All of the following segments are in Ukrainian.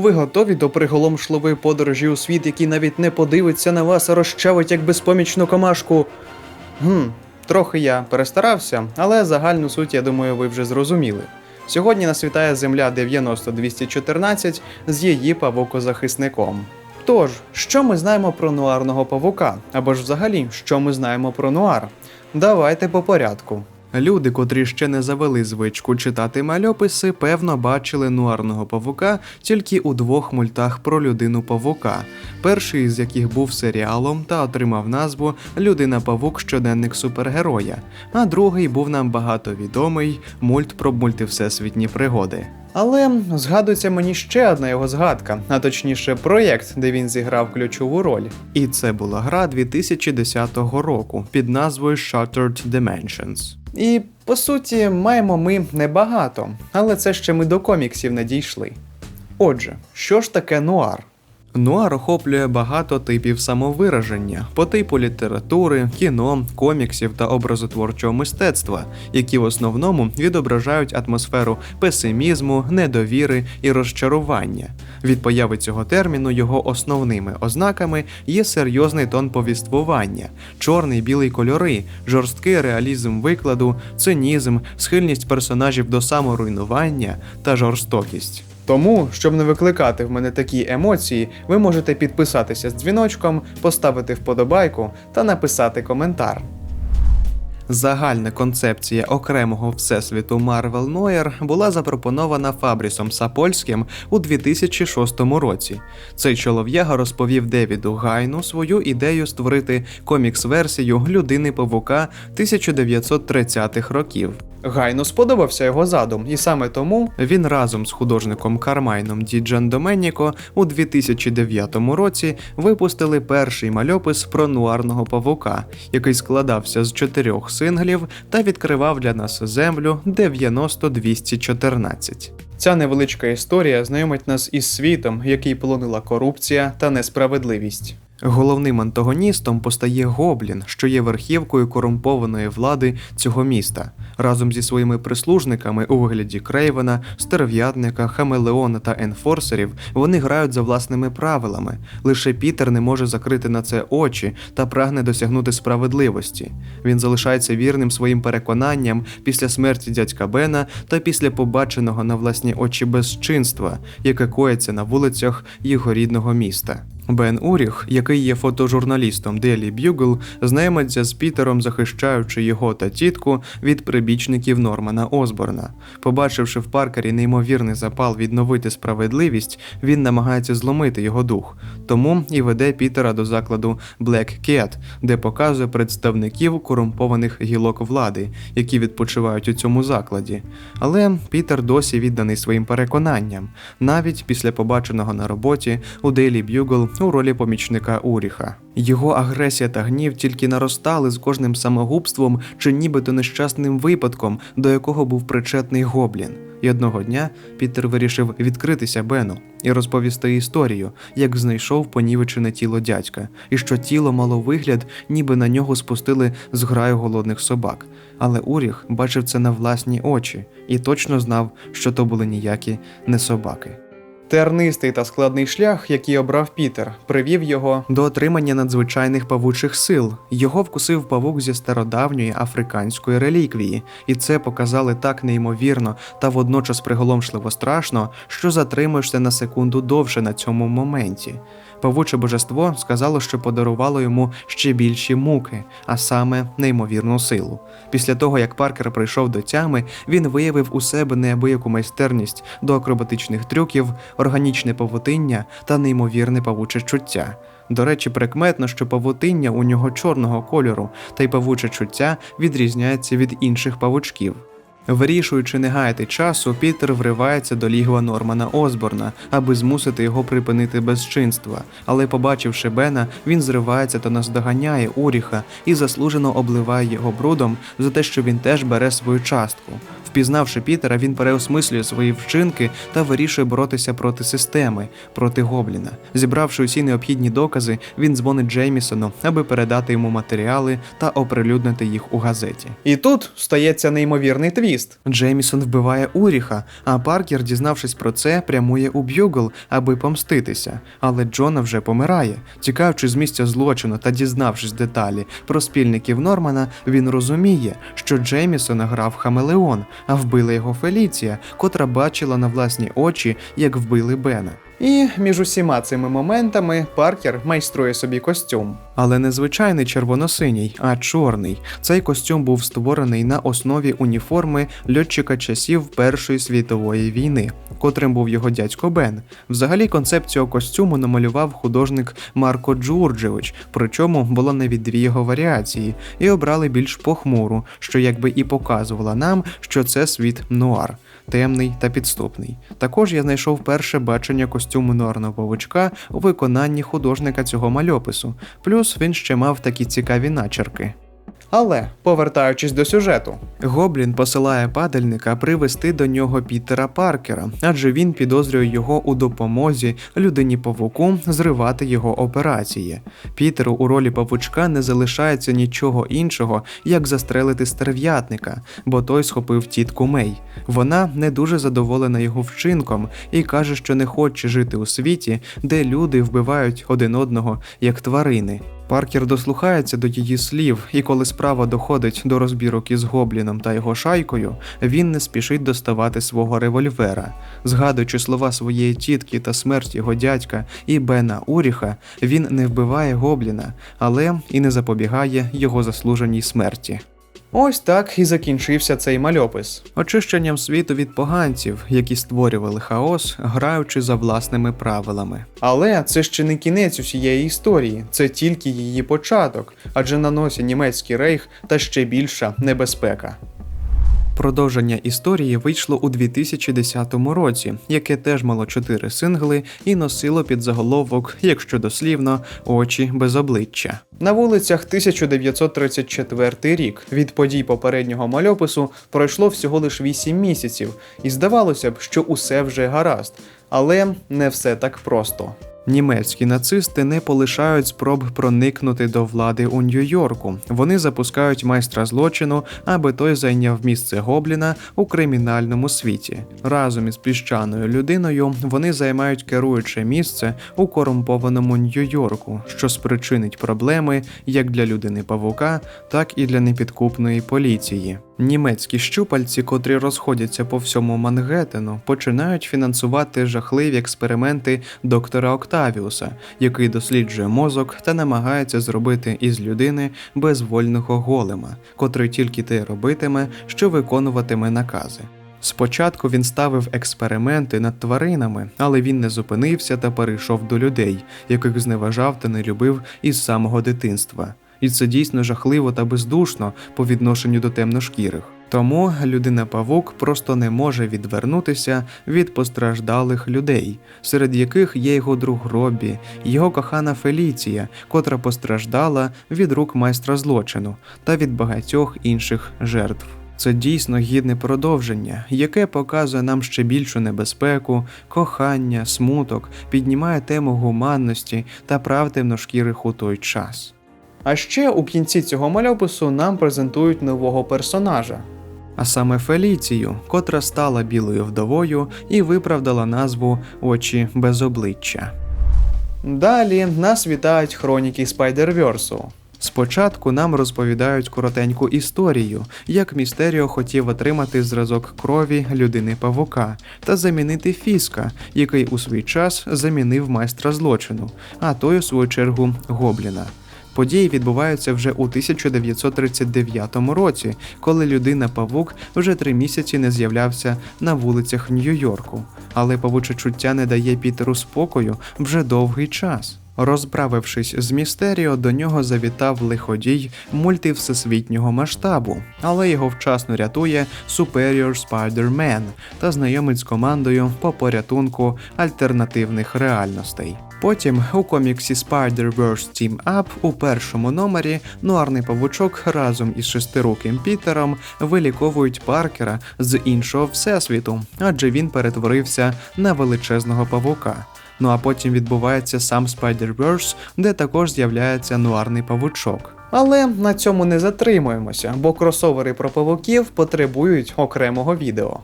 Ви готові до приголомшливої подорожі у світ, який навіть не подивиться на вас, а розчавить як безпомічну комашку. Гм, трохи я перестарався, але загальну суть, я думаю, ви вже зрозуміли. Сьогодні нас вітає Земля 90214 з її павукозахисником. Тож, що ми знаємо про нуарного павука? Або ж взагалі, що ми знаємо про нуар? Давайте по порядку. Люди, котрі ще не завели звичку читати мальописи, певно бачили нуарного павука тільки у двох мультах про людину павука. Перший з яких був серіалом та отримав назву Людина павук щоденник супергероя, а другий був нам багато відомий мульт про мультивсесвітні пригоди. Але згадується мені ще одна його згадка, а точніше проєкт, де він зіграв ключову роль. І це була гра 2010 року під назвою Shattered Dimensions. І по суті, маємо ми небагато, але це ще ми до коміксів не дійшли. Отже, що ж таке нуар? Нуар охоплює багато типів самовираження по типу літератури, кіно, коміксів та образотворчого мистецтва, які в основному відображають атмосферу песимізму, недовіри і розчарування. Від появи цього терміну його основними ознаками є серйозний тон повіствування, чорний білий кольори, жорсткий реалізм викладу, цинізм, схильність персонажів до саморуйнування та жорстокість. Тому, щоб не викликати в мене такі емоції, ви можете підписатися з дзвіночком, поставити вподобайку та написати коментар. Загальна концепція окремого всесвіту Marvel Noir була запропонована Фабрісом Сапольським у 2006 році. Цей чолов'яга розповів Девіду Гайну свою ідею створити комікс-версію людини павука 1930-х років. Гайну сподобався його задум, і саме тому він разом з художником Кармайном Ді Джан Доменіко у 2009 році випустили перший мальопис про нуарного павука, який складався з чотирьох синглів та відкривав для нас землю 90-214. Ця невеличка історія знайомить нас із світом, який полонила корупція та несправедливість. Головним антагоністом постає Гоблін, що є верхівкою корумпованої влади цього міста. Разом зі своїми прислужниками у вигляді Крейвена, стерв'ятника, Хамелеона та енфорсерів вони грають за власними правилами. Лише Пітер не може закрити на це очі та прагне досягнути справедливості. Він залишається вірним своїм переконанням після смерті дядька Бена та після побаченого на власні очі безчинства, яке коїться на вулицях його рідного міста. Бен Уріх, який є фотожурналістом Daily Bugle, знайомиться з Пітером, захищаючи його та тітку від прибічників Нормана Осборна. Побачивши в Паркері неймовірний запал відновити справедливість, він намагається зломити його дух. Тому і веде Пітера до закладу Black Cat, де показує представників корумпованих гілок влади, які відпочивають у цьому закладі. Але Пітер досі відданий своїм переконанням, навіть після побаченого на роботі у Daily Bugle у ролі помічника Уріха. Його агресія та гнів тільки наростали з кожним самогубством чи нібито нещасним випадком, до якого був причетний гоблін. І одного дня Пітер вирішив відкритися Бену і розповісти історію, як знайшов понівечене тіло дядька, і що тіло мало вигляд, ніби на нього спустили зграю голодних собак. Але Уріх бачив це на власні очі і точно знав, що то були ніякі не собаки. Тернистий та складний шлях, який обрав Пітер, привів його до отримання надзвичайних павучих сил. Його вкусив павук зі стародавньої африканської реліквії, і це показали так неймовірно та водночас приголомшливо страшно, що затримуєшся на секунду довше на цьому моменті. Павуче божество сказало, що подарувало йому ще більші муки, а саме неймовірну силу. Після того, як Паркер прийшов до тями, він виявив у себе неабияку майстерність до акробатичних трюків, органічне павутиння та неймовірне павуче чуття. До речі, прикметно, що павутиння у нього чорного кольору, та й павуче чуття відрізняється від інших павучків. Вирішуючи не гаяти часу, Пітер вривається до лігва Нормана Осборна, аби змусити його припинити безчинства. Але, побачивши Бена, він зривається та наздоганяє Уріха і заслужено обливає його брудом за те, що він теж бере свою частку. Впізнавши Пітера, він переосмислює свої вчинки та вирішує боротися проти системи, проти Гобліна. Зібравши усі необхідні докази, він дзвонить Джеймісону, аби передати йому матеріали та оприлюднити їх у газеті. І тут стається неймовірний твіст. Твіст. Джеймісон вбиває Уріха, а Паркер, дізнавшись про це, прямує у Б'югл, аби помститися. Але Джона вже помирає. Тікаючи з місця злочину та дізнавшись деталі про спільників Нормана, він розуміє, що Джеймісона грав Хамелеон, а вбила його Феліція, котра бачила на власні очі, як вбили Бена. І між усіма цими моментами Паркер майструє собі костюм. Але не звичайний червоно-синій, а чорний. Цей костюм був створений на основі уніформи льотчика часів Першої світової війни, котрим був його дядько Бен. Взагалі концепцію костюму намалював художник Марко Джурджевич, причому було навіть дві його варіації, і обрали більш похмуру, що якби і показувала нам, що це світ нуар темний та підступний. Також я знайшов перше бачення костюму норного павучка у виконанні художника цього мальопису, плюс він ще мав такі цікаві начерки. Але, повертаючись до сюжету, Гоблін посилає падальника привести до нього Пітера Паркера, адже він підозрює його у допомозі людині павуку зривати його операції. Пітеру у ролі павучка не залишається нічого іншого, як застрелити стерв'ятника, бо той схопив тітку Мей. Вона не дуже задоволена його вчинком і каже, що не хоче жити у світі, де люди вбивають один одного як тварини. Паркер дослухається до її слів, і коли справа доходить до розбірок із гобліном та його шайкою, він не спішить доставати свого револьвера. Згадуючи слова своєї тітки та смерть його дядька і Бена Уріха, він не вбиває гобліна, але і не запобігає його заслуженій смерті. Ось так і закінчився цей мальопис. Очищенням світу від поганців, які створювали хаос, граючи за власними правилами. Але це ще не кінець усієї історії, це тільки її початок, адже на носі німецький рейх та ще більша небезпека. Продовження історії вийшло у 2010 році, яке теж мало чотири сингли і носило під заголовок, якщо дослівно, очі без обличчя. На вулицях 1934 рік від подій попереднього мальопису пройшло всього лиш 8 місяців, і здавалося б, що усе вже гаразд, але не все так просто. Німецькі нацисти не полишають спроб проникнути до влади у Нью-Йорку. Вони запускають майстра злочину, аби той зайняв місце Гобліна у кримінальному світі. Разом із піщаною людиною вони займають керуюче місце у корумпованому Нью-Йорку, що спричинить проблеми як для людини павука, так і для непідкупної поліції. Німецькі щупальці, котрі розходяться по всьому Мангеттену, починають фінансувати жахливі експерименти доктора Октавіуса, який досліджує мозок та намагається зробити із людини безвольного голема, котрий тільки те робитиме, що виконуватиме накази. Спочатку він ставив експерименти над тваринами, але він не зупинився та перейшов до людей, яких зневажав та не любив із самого дитинства і це дійсно жахливо та бездушно по відношенню до темношкірих. Тому людина-павук просто не може відвернутися від постраждалих людей, серед яких є його друг Робі, його кохана Феліція, котра постраждала від рук майстра злочину та від багатьох інших жертв. Це дійсно гідне продовження, яке показує нам ще більшу небезпеку, кохання, смуток, піднімає тему гуманності та прав темношкірих у той час. А ще у кінці цього мальопису нам презентують нового персонажа. А саме Феліцію, котра стала білою вдовою і виправдала назву Очі без обличчя. Далі нас вітають хроніки Спайдерверсу. Спочатку нам розповідають коротеньку історію, як Містеріо хотів отримати зразок крові людини павука та замінити Фіска, який у свій час замінив майстра злочину, а той, у свою чергу, Гобліна. Події відбуваються вже у 1939 році, коли людина-павук вже три місяці не з'являвся на вулицях Нью-Йорку. Але павуче чуття не дає Пітеру спокою вже довгий час. Розправившись з містеріо, до нього завітав лиходій мультивсесвітнього масштабу, але його вчасно рятує Superior Spider-Man та знайомить з командою по порятунку альтернативних реальностей. Потім у коміксі Spider-Verse Team Up у першому номері нуарний павучок разом із шестируким Пітером виліковують Паркера з іншого всесвіту, адже він перетворився на величезного павука. Ну а потім відбувається сам Spider-Verse, де також з'являється нуарний павучок. Але на цьому не затримуємося, бо кросовери про павуків потребують окремого відео.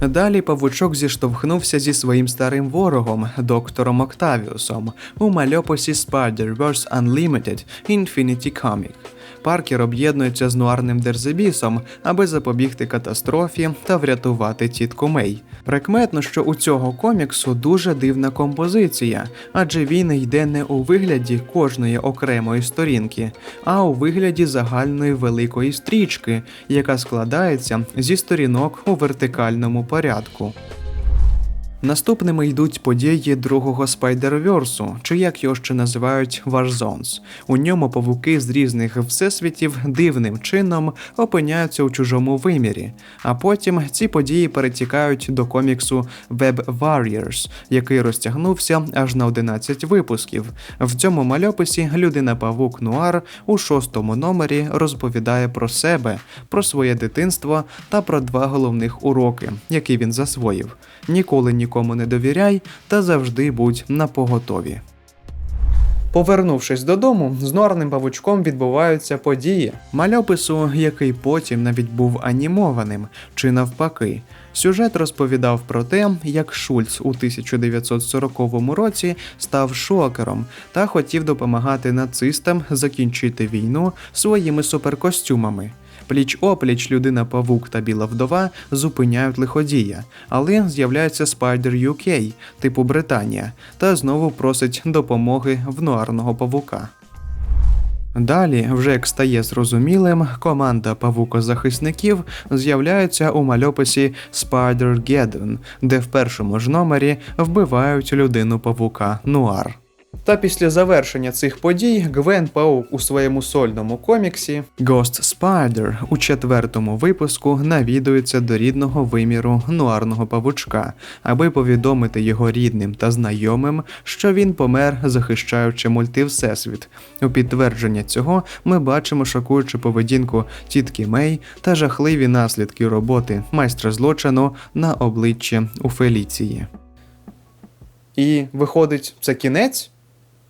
Далі павучок зіштовхнувся зі своїм старим ворогом, доктором Октавіусом, у мальописі Spider-Verse Unlimited Infinity Comic. Паркер об'єднується з нуарним Дерзебісом, аби запобігти катастрофі та врятувати тітку Мей. Прикметно, що у цього коміксу дуже дивна композиція, адже він йде не у вигляді кожної окремої сторінки, а у вигляді загальної великої стрічки, яка складається зі сторінок у вертикальному порядку. Наступними йдуть події другого Спайдерверсу, чи як його ще називають Warzons. У ньому павуки з різних всесвітів дивним чином опиняються у чужому вимірі. А потім ці події перетікають до коміксу Web Warriors, який розтягнувся аж на 11 випусків. В цьому мальописі людина Павук Нуар у шостому номері розповідає про себе, про своє дитинство та про два головних уроки, які він засвоїв. Ніколи нікому не довіряй та завжди будь на поготові. Повернувшись додому, з нуарним павучком відбуваються події, мальопису, який потім навіть був анімованим, чи навпаки. Сюжет розповідав про те, як Шульц у 1940 році став шокером та хотів допомагати нацистам закінчити війну своїми суперкостюмами. Пліч опліч людина Павук та Біла вдова зупиняють лиходія, але з'являється Spider UK, типу Британія, та знову просить допомоги в нуарного павука. Далі, вже як стає зрозумілим, команда павукозахисників з'являється у мальописі Spider-Geddon, де в першому ж номері вбивають людину павука Нуар. Та після завершення цих подій Гвен Паук у своєму сольному коміксі Ghost Spider у четвертому випуску навідується до рідного виміру нуарного павучка, аби повідомити його рідним та знайомим, що він помер, захищаючи мультивсесвіт. У підтвердження цього ми бачимо шокуючу поведінку тітки Мей та жахливі наслідки роботи майстра злочину на обличчі у Феліції. І виходить, це кінець?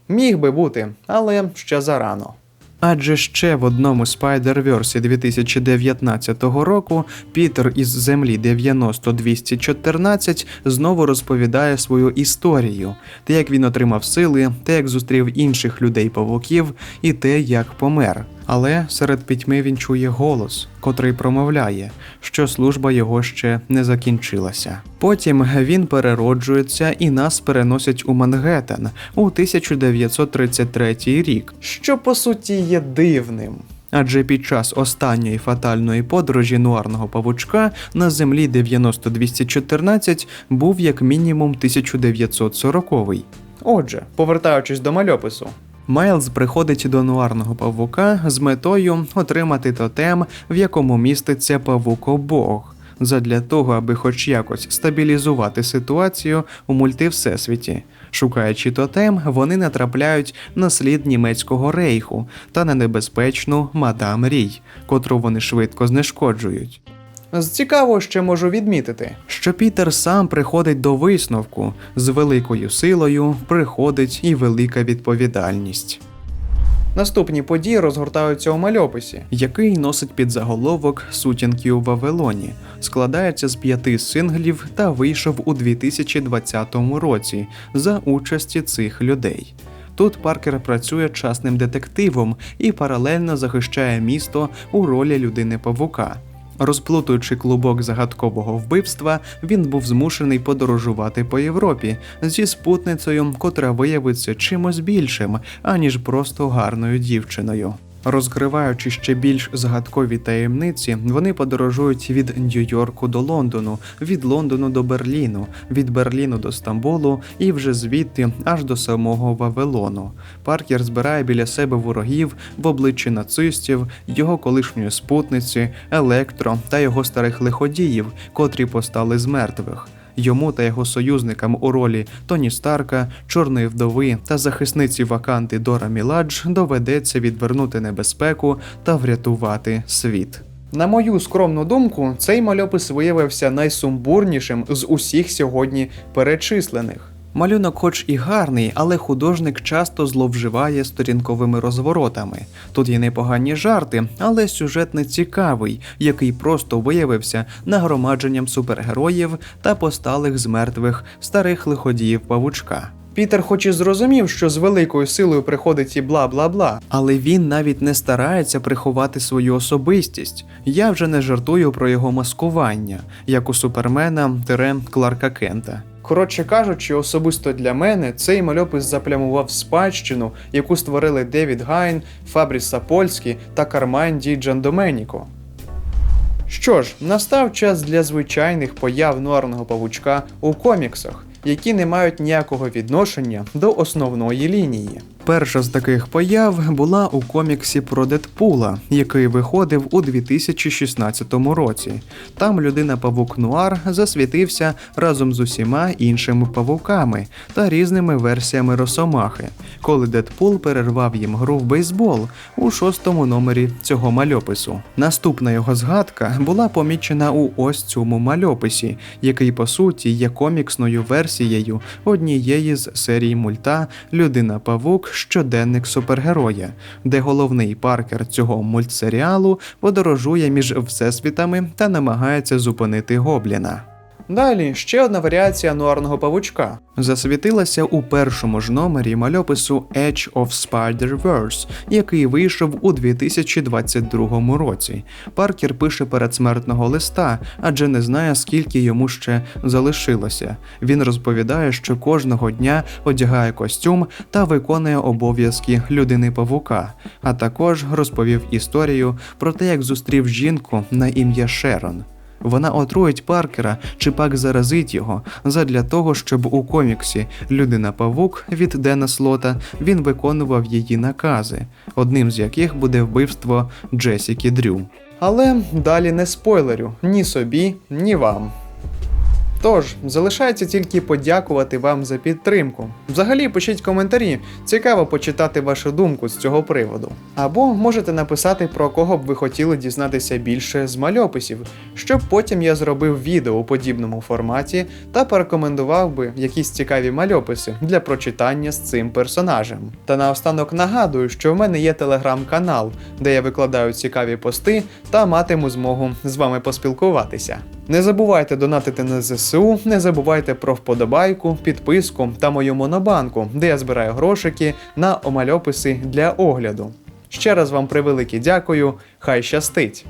Міг би бути, але ще зарано. Адже ще в одному Spider-Verse 2019 року Пітер із Землі 90214 знову розповідає свою історію, те, як він отримав сили, те, як зустрів інших людей павуків, і те, як помер. Але серед пітьми він чує голос, котрий промовляє, що служба його ще не закінчилася. Потім він перероджується і нас переносять у Мангеттен у 1933 рік, що по суті є дивним. Адже під час останньої фатальної подорожі нуарного павучка на землі 90214 був як мінімум 1940-й. Отже, повертаючись до мальопису, Майлз приходить до нуарного павука з метою отримати тотем, в якому міститься павукобог, задля того, аби хоч якось стабілізувати ситуацію у мультивсесвіті. Шукаючи тотем, вони натрапляють на слід німецького рейху та на небезпечну мадам Рій, котру вони швидко знешкоджують. З цікавого ще можу відмітити, що Пітер сам приходить до висновку з великою силою приходить і велика відповідальність. Наступні події розгортаються у мальописі, який носить під заголовок Сутінки у Вавилоні, складається з п'яти синглів та вийшов у 2020 році за участі цих людей. Тут Паркер працює частним детективом і паралельно захищає місто у ролі людини павука. Розплутуючи клубок загадкового вбивства, він був змушений подорожувати по Європі зі спутницею, котра виявиться чимось більшим, аніж просто гарною дівчиною. Розкриваючи ще більш загадкові таємниці, вони подорожують від Нью-Йорку до Лондону, від Лондону до Берліну, від Берліну до Стамбулу і вже звідти аж до самого Вавилону. Паркер збирає біля себе ворогів в обличчі нацистів, його колишньої спутниці, електро та його старих лиходіїв, котрі постали з мертвих. Йому та його союзникам у ролі Тоні Старка, Чорної вдови та захисниці Ваканти Дора Міладж доведеться відвернути небезпеку та врятувати світ. На мою скромну думку, цей мальопис виявився найсумбурнішим з усіх сьогодні перечислених. Малюнок, хоч і гарний, але художник часто зловживає сторінковими розворотами. Тут є непогані жарти, але сюжет не цікавий, який просто виявився нагромадженням супергероїв та посталих з мертвих старих лиходіїв павучка. Пітер, хоч і зрозумів, що з великою силою приходить і бла бла бла, але він навіть не старається приховати свою особистість. Я вже не жартую про його маскування, як у супермена Тере Кларка Кента. Коротше кажучи, особисто для мене цей мальопис заплямував спадщину, яку створили Девід Гайн, Фабріс Сапольський та Кармайн Ді Джандоменіко. Що ж, настав час для звичайних появ нуарного павучка у коміксах, які не мають ніякого відношення до основної лінії. Перша з таких появ була у коміксі про Дедпула, який виходив у 2016 році. Там людина павук Нуар засвітився разом з усіма іншими павуками та різними версіями Росомахи, коли Дедпул перервав їм гру в бейсбол у шостому номері цього мальопису. Наступна його згадка була помічена у ось цьому мальописі, який по суті є коміксною версією однієї з серій мульта Людина Павук щоденник супергероя, де головний паркер цього мультсеріалу подорожує між всесвітами та намагається зупинити гобліна. Далі ще одна варіація нуарного павучка. Засвітилася у першому ж номері мальопису Edge of Spider-Verse, який вийшов у 2022 році. Паркер пише передсмертного листа, адже не знає, скільки йому ще залишилося. Він розповідає, що кожного дня одягає костюм та виконує обов'язки людини павука, а також розповів історію про те, як зустрів жінку на ім'я Шерон. Вона отруїть Паркера чи пак заразить його задля того, щоб у коміксі Людина Павук від Дена Слота він виконував її накази, одним з яких буде вбивство Джесіки Дрю. Але далі не спойлерю ні собі, ні вам. Тож, залишається тільки подякувати вам за підтримку. Взагалі пишіть коментарі, цікаво почитати вашу думку з цього приводу. Або можете написати про кого б ви хотіли дізнатися більше з мальописів, щоб потім я зробив відео у подібному форматі та порекомендував би якісь цікаві мальописи для прочитання з цим персонажем. Та наостанок нагадую, що в мене є телеграм-канал, де я викладаю цікаві пости та матиму змогу з вами поспілкуватися. Не забувайте донатити на ЗСУ, не забувайте про вподобайку, підписку та мою монобанку, де я збираю грошики на омальописи для огляду. Ще раз вам превелике дякую, хай щастить!